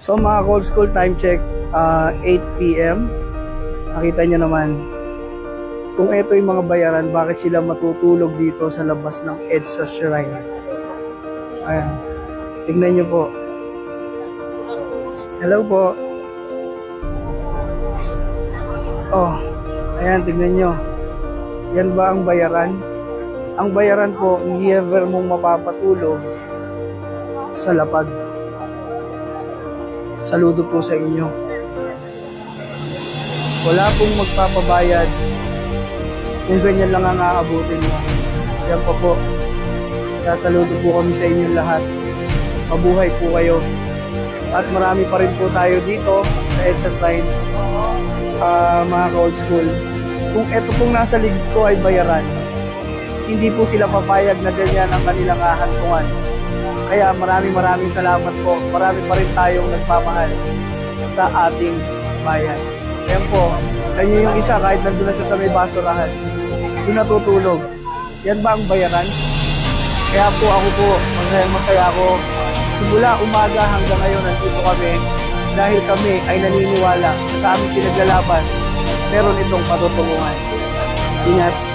So mga call school time check, ah, 8 p.m. Nakita nyo naman, kung ito yung mga bayaran, bakit sila matutulog dito sa labas ng EDSA Shrine? Ayan. Tingnan nyo po. Hello po. Oh, ayan, tingnan nyo. Yan ba ang bayaran? Ang bayaran po, never mong mapapatulog sa lapag. Saludo po sa inyo. Wala pong magpapabayad kung ganyan lang ang aabutin mo. Yan pa po. Saludo po kami sa inyong lahat. Mabuhay po kayo. At marami pa rin po tayo dito sa EDSA Shrine, ah, mga ka-old school. Kung eto pong nasa ligid ko ay bayaran, hindi po sila papayag na ganyan ang kanilang hahantungan. Kaya maraming maraming salamat po. Marami pa rin tayong nagpapahal sa ating bayan. Ayan po, kanya yung isa kahit nandun na siya sa may basurahan. Doon natutulog. Yan ba ang bayaran? Kaya po ako po, masaya masaya ako. Simula umaga hanggang ngayon nandito kami dahil kami ay naniniwala sa aming pinaglalaban. Meron itong patutunguhan. Ingat.